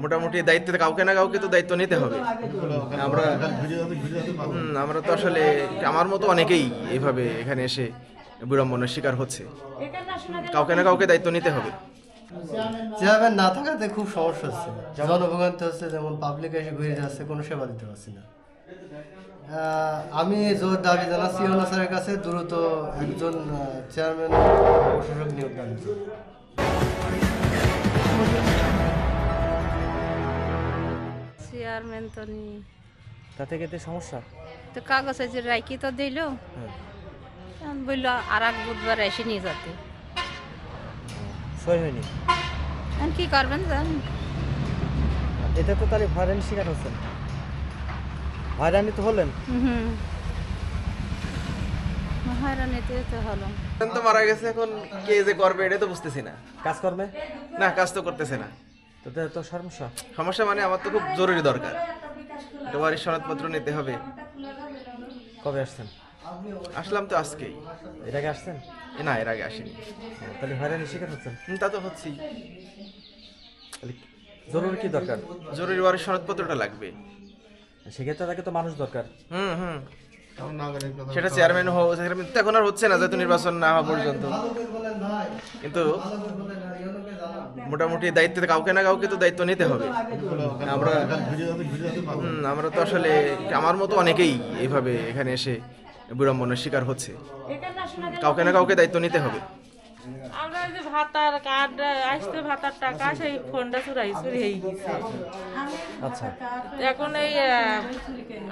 মোটামুটি দায়িত্ব কাউকে না কাউকে তো দায়িত্ব নিতে হবে। আমরা আমরা তো আসলে আমার মতো অনেকেই এইভাবে এখানে এসে বিড়ম্বনার শিকার হচ্ছে। কাউকে না কাউকে দায়িত্ব নিতে হবে। চেয়ারম্যান না থাকাতে খুব সমস্যা হচ্ছে। জনভোগান্তি হচ্ছে, যেমন পাবলিক এসে ঘুরে যাচ্ছে, কোনো সেবা দিতে পারছি না। আমি জোর দাবি জানাচ্ছি ইউনো স্যারের কাছে, দ্রুত একজন চেয়ারম্যান প্রশাসক নিয়োগ করুন। চেয়ারম্যান তো নি। তাতে কেতে সমস্যা? তো কাগজ আছে রাইকি তো দিল। বলল আর এক বুধবার এসে নিয়ে যেতে। সই হয়নি? এখন কি করবেন জান? এতে তো তাহলে হয়রানি শিকার হচ্ছেন হয়রানি তো হলেন? হুম হয়রানিতে তো হলো এখন তো মারা গেছে এখন কে যে করবে এটা তো বুঝতেছি না। কাজকর্মে না কাজ তো করতেছে না। তো তো সমস্যা? সমস্যা মানে আমার তো খুব জরুরি দরকার। একটা ওয়ারিশ সনদপত্র নিতে হবে। কবে আসছেন? আসলাম তো আজকেই। এর আগে আসছেন? না এর আগে আসিনি। তাহলে হয়রানি শিকার হচ্ছেন? তা তো হচ্ছেই তাহলে জরুরি কি দরকার? জরুরি ওয়ারিশ সনদপত্রটা লাগবে। সেক্ষেত্রে তাকে তো মানুষ দরকার। হুম হুম। সেটা চেয়ারম্যান হোক তো এখন আর হচ্ছে না যেহেতু নির্বাচন না হওয়া পর্যন্ত। কিন্তু মোটামুটি দায়িত্ব কাউকে না কাউকে তো দায়িত্ব নিতে হবে। আমরা আমরা তো আসলে আমার মতো অনেকেই এইভাবে এখানে এসে বিড়ম্বনার শিকার হচ্ছে। কাউকে না কাউকে দায়িত্ব নিতে হবে। ভাতার কার্ড আসতে ভাতার টাকা সেই ফোনটা চুরাই চুরি হয়ে গেছে। আচ্ছা। এখন এই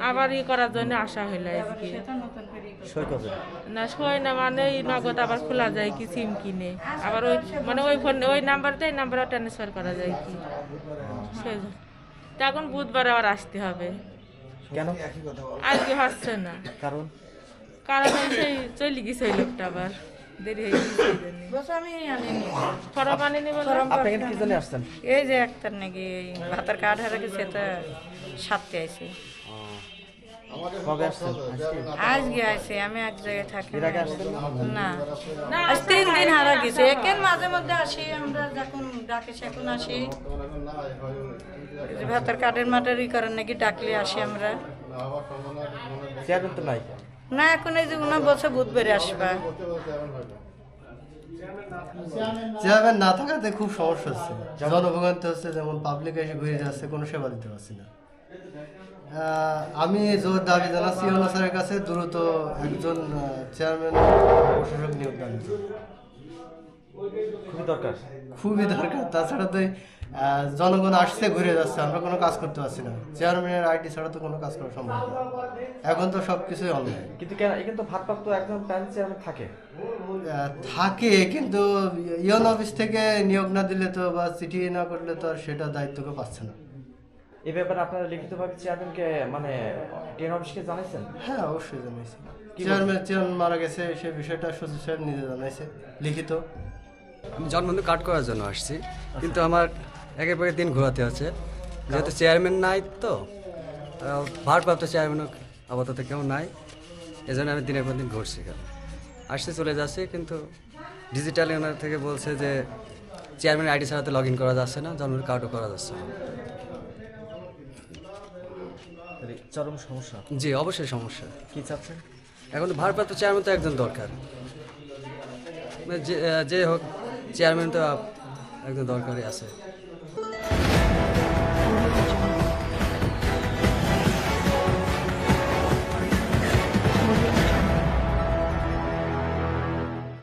আবার ই করার জন্য আসা হইল আজকে। না সই না মানে এই নগদ আবার খোলা যায় কি সিম কিনে। আবার ওই মানে ওই ফোন ওই নাম্বারতে এই নাম্বারে ট্রান্সফার করা যায় কি। সেই জন্য। তা এখন বুধবার আবার আসতে হবে। কেন? আজকে হচ্ছে না। কারণ? কারণ সেই চলে গেছে ওই লোকটা আবার। দেরি হয়ে গেছে। আমি আনিনি ফরম আনেনি বলে আপনি এখানে কি জন্য আসছেন? এই যে একটার নাকি এই ভাতার কার্ড হারা গেছে তা সাততে আইছে। কবে আসছেন? আজকে? আজকে আমি এক জায়গায় থাকি না? না। আজ তিন দিন হারা গেছে। একের মাঝে মধ্যে আসি আমরা যখন ডাকে সেখন আসি। ভাতার কার্ডের মাটার ই করেন নাকি ডাকলে আসি আমরা। তো নাই। না, এখন এই যে উনার বছর বুধবারে আসবা। চেয়ারম্যান না থাকাতে খুব সমস্যা হচ্ছে। জনভোগান্তি হচ্ছে, যেমন পাবলিক এসে ঘুরে যাচ্ছে, কোনো সেবা দিতে পারছি না। আমি জোর দাবি জানাচ্ছি ইউনো স্যারের কাছে, দ্রুত একজন চেয়ারম্যান প্রশাসক নিয়োগ করুন। খুবই দরকার। খুবই দরকার। তাছাড়া তো জনগণ আসছে ঘুরে যাচ্ছে আমরা কোনো কাজ করতে পারছি না। চেয়ারম্যানের আইডি ছাড়া তো কোনো কাজ করা সম্ভব না। এখন তো সব কিছুই অনলাইন কিন্তু কেন এখানে তো ভারপ্রাপ্ত একজন প্যান চেয়ারম্যান থাকে। থাকে কিন্তু ইয়ন অফিস থেকে নিয়োগ না দিলে তো বা চিঠি না করলে তো আর সেটা দায়িত্বকে পাচ্ছে না। এই ব্যাপারে আপনারা লিখিতভাবে চেয়ারম্যানকে মানে টেন অফিসকে জানাইছেন? হ্যাঁ অবশ্যই জানাইছি। চেয়ারম্যান চেয়ারম্যান মারা গেছে সে বিষয়টা সচিব সাহেব নিজে জানাইছে লিখিত। আমি জন্মদিন কাট করার জন্য আসছি। কিন্তু আমার একের পরে দিন ঘোরাতে হচ্ছে। যেহেতু চেয়ারম্যান নাই তো ভারপ্রাপ্ত চেয়ারম্যানও আপাতত কেউ নাই। এজন্য আমি দিনের পর দিন ঘুরছি এখানে। আসতে চলে যাচ্ছি কিন্তু ডিজিটাল ওনার থেকে বলছে যে চেয়ারম্যান আইডি ছাড়া তো লগ ইন করা যাচ্ছে না জন্মের কার্ডও করা যাচ্ছে না। চরম সমস্যা। জি অবশ্যই সমস্যা। কি চাচ্ছেন? এখন ভারপ্রাপ্ত চেয়ারম্যান তো একজন দরকার। মানে যে হোক চেয়ারম্যান তো একদম দরকারই আছে।